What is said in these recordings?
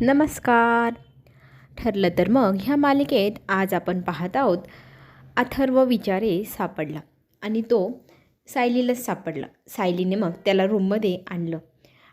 नमस्कार. ठरलं तर मग ह्या मालिकेत आज आपण पाहत आहोत अथर्व विचारे सापडला आणि तो सायलीलाच सापडला. सायलीने मग त्याला रूममध्ये आणलं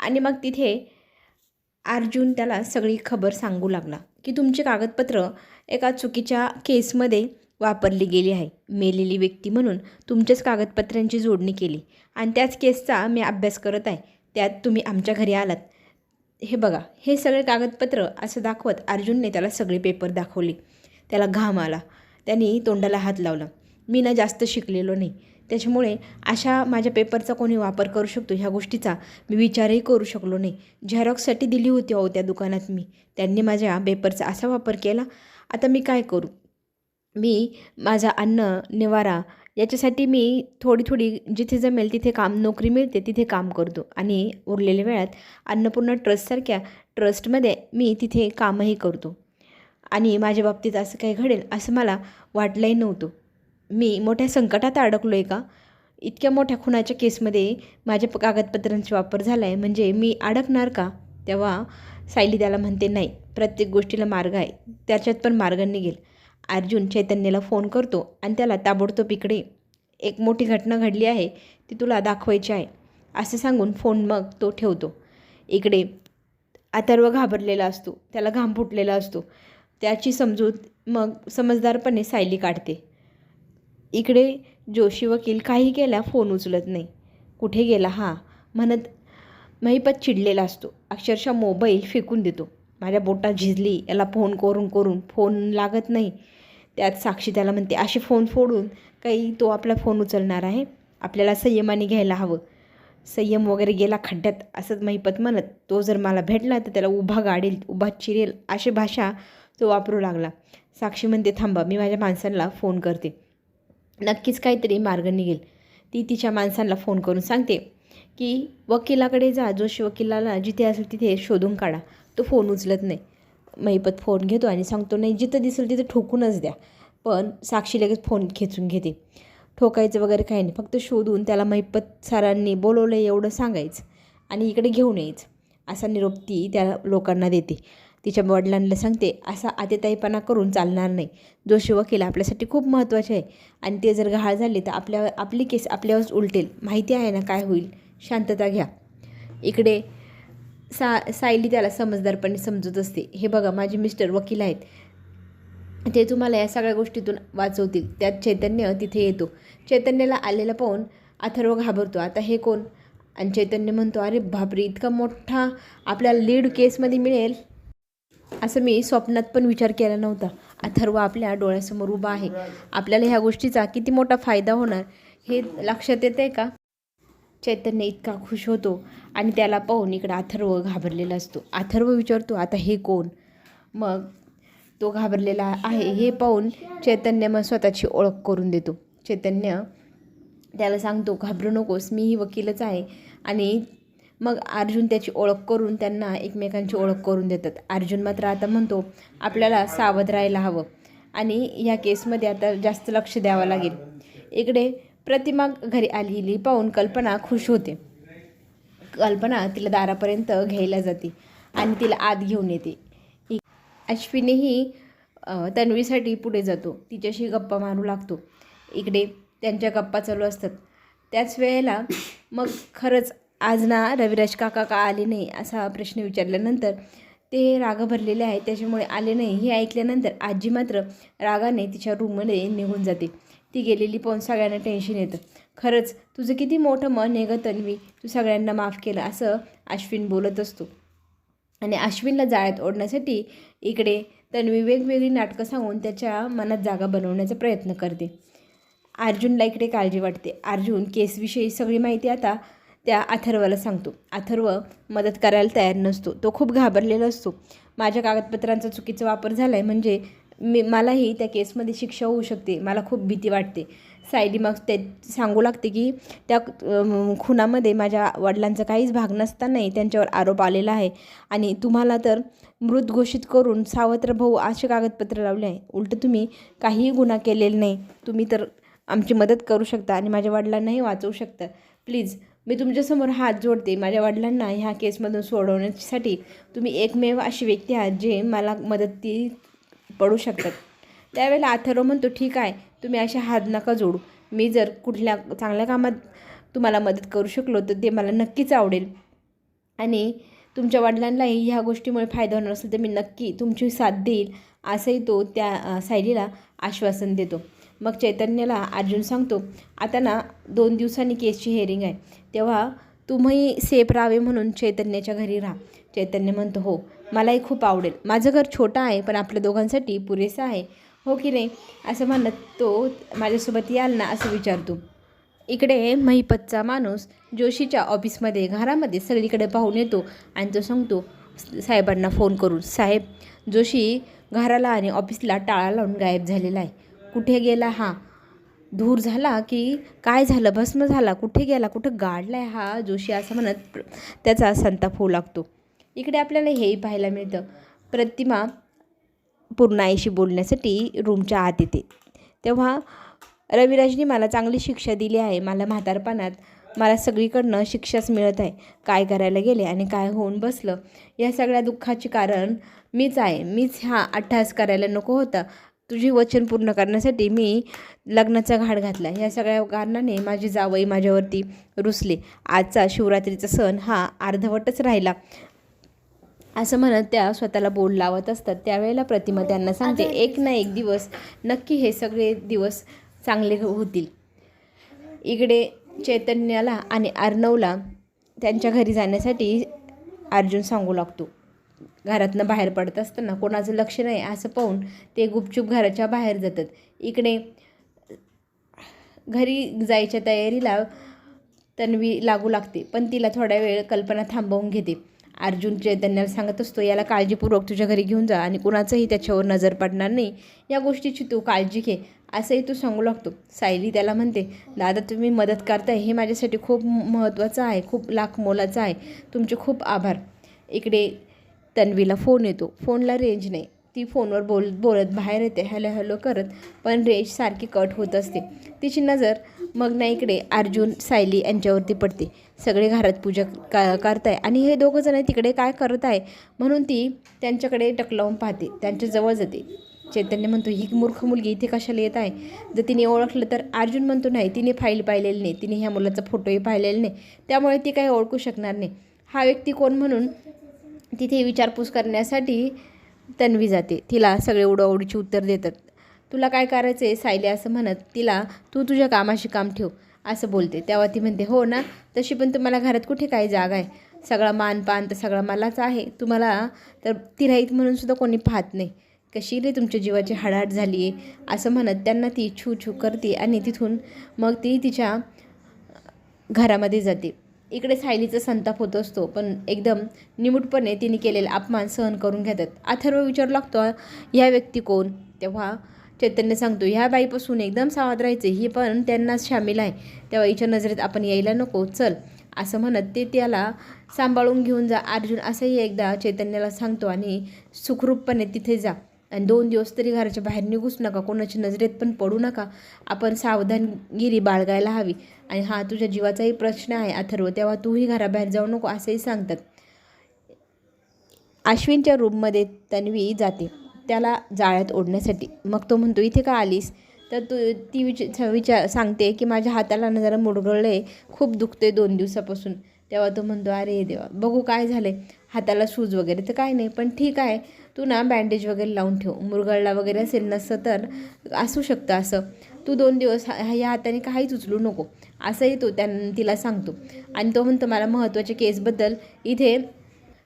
आणि मग तिथे अर्जुन त्याला सगळी खबर सांगू लागला की तुमचे कागदपत्र एका चुकीच्या केसमध्ये वापरली गेली आहे. मेलेली व्यक्ती म्हणून तुमच्याच कागदपत्रांची जोडणी केली आणि त्याच केसचा मी अभ्यास करत आहे. त्यात तुम्ही आमच्या घरी आलात. हे बघा हे सगळे कागदपत्र असं दाखवत अर्जुनने त्याला सगळे पेपर दाखवले. त्याला घाम आला. त्यांनी तोंडाला हात लावला. मी ना जास्त शिकलेलो नाही. त्याच्यामुळे अशा माझ्या पेपरचा कोणी वापर करू शकतो? ह्या गोष्टीचा मी विचारही करू शकलो नाही. झेरॉक्ससाठी दिली होती अहो त्या दुकानात मी. त्यांनी माझ्या पेपरचा असा वापर केला. आता मी काय करू? मी माझा अन्न निवारा याच्यासाठी मी थोडी थोडी जिथे जमेल तिथे काम नोकरी मिळते तिथे काम करतो. आणि उरलेल्या वेळात अन्नपूर्णा ट्रस्टसारख्या ट्रस्टमध्ये मी तिथे कामही करतो. आणि माझ्या बाबतीत असं काही घडेल असं मला वाटलंही नव्हतं. मी मोठ्या संकटात अडकलो आहे का? इतक्या मोठ्या खुनाच्या केसमध्ये माझ्या प- कागदपत्रांचा वापर झाला आहे म्हणजे मी अडकणार का? तेव्हा सायली त्याला म्हणते नाही प्रत्येक गोष्टीला मार्ग आहे. त्याच्यात पण मार्ग निघेल. अर्जुन चैतन्याला फोन करतो आणि त्याला ताबडतोब इकडे एक मोठी घटना घडली आहे ती तुला दाखवायची आहे असं सांगून फोन मग तो ठेवतो. इकडे अथर्व घाबरलेला असतो त्याला घाम फुटलेला असतो. त्याची समजूत मग समजदारपणे सायली काढते. इकडे जोशी वकील काही केला फोन उचलत नाही. कुठे गेला? हा म्हणत महिपत चिडलेला असतो. अक्षरशः मोबाईल फेकून देतो. माझ्या बोटात झिजली याला फोन करून करून फोन लागत नाही. त्यात साक्षी त्याला म्हणते असे फोन फोडून काही तो आपला फोन उचलणार आहे. आपल्याला संयमाने घ्यायला हवं. संयम वगैरे गेला खड्ड्यात असंच महिपत म्हणत तो जर मला भेटला तर त्याला उभा गाडेल उभा चिरेल अशी भाषा तो वापरू लागला. साक्षी म्हणते थांबा मी माझ्या माणसांना फोन करते. नक्कीच काहीतरी मार्ग निघेल. ती तिच्या माणसांना फोन करून सांगते की वकिलाकडे जा जोशी वकिलाला जिथे असेल तिथे शोधून काढा. तो फोन उचलत नाही. महिपत फोन घेतो आणि सांगतो नाही जिथं दिसेल तिथं ठोकूनच द्या. पण साक्षी लगेच फोन खेचून घेते. ठोकायचं वगैरे काही नाही फक्त शोधून त्याला महिपत सरांनी बोलवलं एवढं सांगायचं आणि इकडे घेऊन यायचं. असा निरोप ती त्या लोकांना देते. तिच्या वडिलांना सांगते असा आतेताईपणा करून चालणार नाही. जोशी वकील आपल्यासाठी खूप महत्त्वाचे आहे. आणि ते जर गहाळ झाले तर आपल्या आपली केस आपल्यावरच उलटेल. माहिती आहे ना काय होईल? शांतता घ्या. इकडे सा सायली त्याला समजदारपणे समजत असते. हे बघा माझे मिस्टर वकील आहेत. ते तुम्हाला या सगळ्या गोष्टीतून वाचवतील. त्यात चैतन्य तिथे येतो. चैतन्याला आलेला पाहून अथर्व घाबरतो. आता हे कोण? आणि चैतन्य म्हणतो अरे बापरे इतका मोठा आपल्याला लीड केसमध्ये मिळेल. असं मी स्वप्नात पण विचार केला नव्हता. अथर्व आपल्या डोळ्यासमोर उभा आहे. आपल्याला ह्या गोष्टीचा किती मोठा फायदा होणार हे लक्षात येतं आहे का? चैतन्य इतका खुश होतो आणि त्याला पाहून इकडं अथर्व घाबरलेला असतो. अथर्व विचारतो आता हे कोण? मग तो घाबरलेला आहे. हे पाहून चैतन्य मग स्वतःची ओळख करून देतो. चैतन्य त्याला सांगतो घाबरू नकोस मीही वकीलच आहे. आणि मग अर्जुन त्याची ओळख करून त्यांना एकमेकांची ओळख करून देतात. अर्जुन मात्र आता म्हणतो आपल्याला सावध राहायला हवं. आणि ह्या केसमध्ये आता जास्त लक्ष द्यावं लागेल. इकडे प्रतिमा घरी आलेली पाहून कल्पना खुश होते. कल्पना तिला दारापर्यंत घ्यायला जाते आणि तिला आत घेऊन येते. अश्विनीही तन्वीसाठी पुढे जातो. तिच्याशी गप्पा मारू लागतो. इकडे त्यांच्या गप्पा चालू असतात. त्याच वेळेला मग खरंच आज ना रविराज काका का आले नाही असा प्रश्न विचारल्यानंतर ते राग भरलेले आहे त्याच्यामुळे आले नाही हे ऐकल्यानंतर आजी मात्र रागाने तिच्या रूममध्ये निघून जाते. ती गेलेली पाहून सगळ्यांना टेन्शन येतं. खरंच तुझं किती मोठं मन आहे गं तन्वी. तू सगळ्यांना माफ केलं असं अश्विन बोलत असतो. आणि अश्विनला जाळ्यात ओढण्यासाठी इकडे तन्वी वेगवेगळी नाटकं सांगून त्याच्या मनात जागा बनवण्याचा प्रयत्न करते. अर्जुनला इकडे काळजी वाटते. अर्जुन केसविषयी सगळी माहिती आता त्या अथर्वला सांगतो. अथर्व मदत करायला तयार नसतो. तो खूप घाबरलेला असतो. माझ्या कागदपत्रांचा चुकीचा वापर झाला आहे म्हणजे मी मलाही त्या केसमध्ये शिक्षा होऊ शकते. मला खूप भीती वाटते. सायली मग ते सांगू लागते की त्या खुनामध्ये माझ्या वडिलांचा काहीच भाग नसतानाही त्यांच्यावर आरोप आलेला आहे. आणि तुम्हाला तर मृत घोषित करून सावत्र भाऊ असे कागदपत्र लावले आहे. उलटं तुम्ही काहीही गुन्हा केलेला नाही. तुम्ही तर आमची मदत करू शकता आणि माझ्या वडिलांनाही वाचवू शकता. प्लीज मी तुमच्यासमोर हात जोडते. माझ्या वडिलांना ह्या केसमधून सोडवण्यासाठी तुम्ही एकमेव अशी व्यक्ती आहात जे मला मदती पडू शकतात. त्यावेळेला अथर्व म्हणतो ठीक आहे तुम्ही असे हात नका जोडू. मी जर कुठल्या चांगल्या कामात तुम्हाला मदत करू शकलो तर ते मला नक्कीच आवडेल. आणि तुमच्या वडिलांनाही ह्या गोष्टीमुळे फायदा होणार असेल तर मी नक्की तुमची साथ देईल असंही तो त्या सायलीला आश्वासन देतो. मग चैतन्याला अर्जुन सांगतो आता ना दोन दिवसांनी केसची हेअरिंग आहे. तेव्हा तुम्ही सेफ राहावे म्हणून चैतन्याच्या घरी राहा. चैतन्य म्हणतो हो मलाही खूप आवडेल. माझं घर छोटं आहे पण आपल्या दोघांसाठी पुरेसं आहे. हो की नाही? असं म्हणत तो माझ्यासोबत याल ना असं विचारतो. इकडे महिपतचा माणूस जोशीच्या ऑफिसमध्ये घरामध्ये सगळीकडे पाहून येतो आणि तो सांगतो साहेबांना फोन करून साहेब जोशी घराला आणि ऑफिसला टाळा लावून गायब झालेला आहे. कुठे गेला हा? धूर झाला की काय झालं? भस्म झाला. कुठे गेला? कुठं गाडला आहे हा जोशी असं म्हणत त्याचा संताप होऊ लागतो. इकडे आपल्याला हेही पाहायला मिळतं. प्रतिमा पूर्णाईशी बोलण्यासाठी रूमच्या आत येते. तेव्हा रविराजनी मला चांगली शिक्षा दिली आहे. मला म्हातारपणात मला सगळीकडनं शिक्षाच मिळत आहे. काय करायला गेले आणि काय होऊन बसलं? या सगळ्या दुःखाचे कारण मीच आहे. मीच हा अठ्ठास करायला नको होता. तुझी वचन पूर्ण करण्यासाठी मी लग्नाचा घाट घातला. या सगळ्या कारणाने माझी जावई माझ्यावरती रुसले. आजचा शिवरात्रीचा सण हा अर्धवटच राहिला. असं म्हणत त्या स्वतःला बोल लावत असतात. त्यावेळेला प्रतिमा त्यांना सांगते एक ना एक दिवस नक्की हे सगळे दिवस चांगले होतील. इकडे चैतन्याला आणि अर्णवला त्यांच्या घरी जाण्यासाठी अर्जुन सांगू लागतो. घरातनं बाहेर पडत असताना कोणाचं लक्ष नाही असं पाहून ते गुपचूप घराच्या बाहेर जातात. इकडे घरी जायच्या तयारीला तन्वी लागू लागते पण तिला थोडा वेळ कल्पना थांबवून घेते. अर्जुन चैतन्याला सांगत असतो याला काळजीपूर्वक तुझ्या घरी घेऊन जा आणि कुणाचंही त्याच्यावर नजर पडणार नाही. या गोष्टीची तू काळजी घे. असंही तू सांगू लागतो. सायली त्याला म्हणते दादा तुम्ही मदत करताय हे माझ्यासाठी खूप महत्त्वाचं आहे खूप लाख मोलाचं आहे. तुमचे खूप आभार. इकडे तन्वीला फोन येतो. फोनला रेंज नाही. ती फोनवर बोल बोलत बाहेर येते हॅलो हॅलो करत पण रेंज सारखी कट होत असते. तिची नजर मग ना इकडे अर्जुन सायली यांच्यावरती पडते. सगळे घरात पूजा का करताय. आणि हे दोघंजण तिकडे काय करत आहे म्हणून ती त्यांच्याकडे टकलावून पाहते. त्यांच्याजवळ जाते. चैतन्य म्हणतो ही मूर्ख मुलगी इथे कशाला येत आहे? जर तिने ओळखलं तर अर्जुन म्हणतो नाही तिने फाईल पाहिलेली नाही. तिने ह्या मुलाचा फोटोही पाहिलेला नाही. त्यामुळे ती काही ओळखू शकणार नाही. हा व्यक्ती कोण म्हणून तिथे विचारपूस करण्यासाठी तन्वी जाते. तिला सगळे उडवडीची उत्तर देतात. तुला काय करायचं आहे सायली? असं म्हणत तिला तू तुझ्या कामाशी काम ठेव असं बोलते. तेव्हा ती म्हणते हो ना तशी पण तुम्हाला घरात कुठे काय जागा आहे? सगळा मान पान तर सगळा मलाच आहे. तुम्हाला तर ती राहीत म्हणून सुद्धा कोणी पाहत नाही. कशी रे तुमच्या जीवाची हाडाट झाली आहे? असं म्हणत त्यांना ती छू छू करते आणि तिथून मग ती तिच्या घरामध्ये जाते. इकडे सायलीचा संताप होत असतो पण एकदम निमूटपणे तिने केलेला अपमान सहन करून घेतात. अथर्व विचारू लागतो ह्या व्यक्ती कोण? तेव्हा चैतन्य सांगतो ह्या बाईपासून एकदम सावध राहायचे ही पण त्यांनाच सामील आहे. तेव्हा हिच्या नजरेत आपण यायला नको चल. असं म्हणत ते त्याला सांभाळून घेऊन जा. अर्जुन असंही एकदा चैतन्याला सांगतो आणि सुखरूपपणे तिथे जा. आणि दोन दिवस तरी घराच्या बाहेर निघूच नका कोणाच्या नजरेत पण पडू नका. आपण सावधानगिरी बाळगायला हवी. आणि हा तुझ्या जीवाचाही प्रश्न आहे अथर्व. तेव्हा तूही घराबाहेर जाऊ नको असंही सांगतात. अश्विनच्या रूममध्ये तन्वी जाते त्याला जाळ्यात ओढण्यासाठी. मग तो म्हणतो इथे का आलीस? तर तू ती विच विचार सांगते की माझ्या हाताला ना जरा आहे खूप दुखते दोन दिवसापासून. तेव्हा तो म्हणतो अरे देवा बघू काय झालं आहे हाताला सूज वगैरे तर काय नाही पण ठीक आहे. तू ना बँडेज वगैरे लावून ठेव. मुरगळला वगैरे असेल नसतं तर असू शकतं असं. तू दोन दिवस हा- ह्या हाताने काहीच उचलू नको. असंही तो त्यां तिला सांगतो. आणि तो म्हणतो मला महत्त्वाच्या केसबद्दल इथे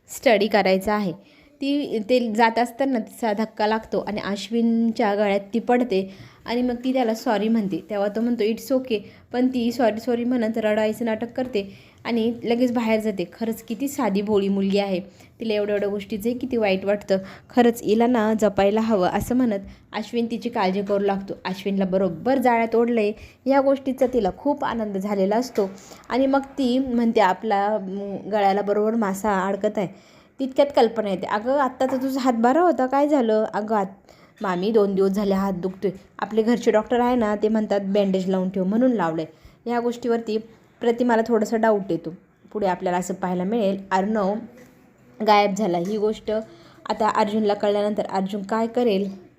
स्टडी करायचा आहे. ती ते जात असताना तिचा धक्का लागतो आणि अश्विनच्या गळ्यात ती पडते आणि मग ती त्याला सॉरी म्हणते. तेव्हा तो म्हणतो इट्स ओके पण ती सॉरी सॉरी म्हणत रडायचं नाटक करते. आणि लगेच बाहेर जाते. खरंच किती साधी भोळी मुलगी आहे. तिला एवढ्या एवढ्या गोष्टीचंही किती वाईट वाटतं. खरंच हिला ना जपायला हवं असं म्हणत अश्विन तिची काळजी करू लागतो. अश्विनला बरोबर जाळ्यात ओढलं या गोष्टीचा तिला खूप आनंद झालेला असतो. आणि मग ती म्हणते आपला गळ्याला बरोबर मासा अडकत आहे. तितक्यात कल्पना येते. अगं आत्ता तर तुझा हात बरा होता. काय झालं? अगं आत मामी दोन दिवस झाले हात दुखतोय. आपले घरचे डॉक्टर आहे ना ते म्हणतात बँडेज लावून ठेव म्हणून लावलं आहे ह्या गोष्टीवरती प्रतिमाला थोडासा डाऊट येतो. पुढे आपल्याला असं पाहायला मिळेल अर्णव गायब झाला. ही गोष्ट आता अर्जुनला कळल्यानंतर अर्जुन काय करेल?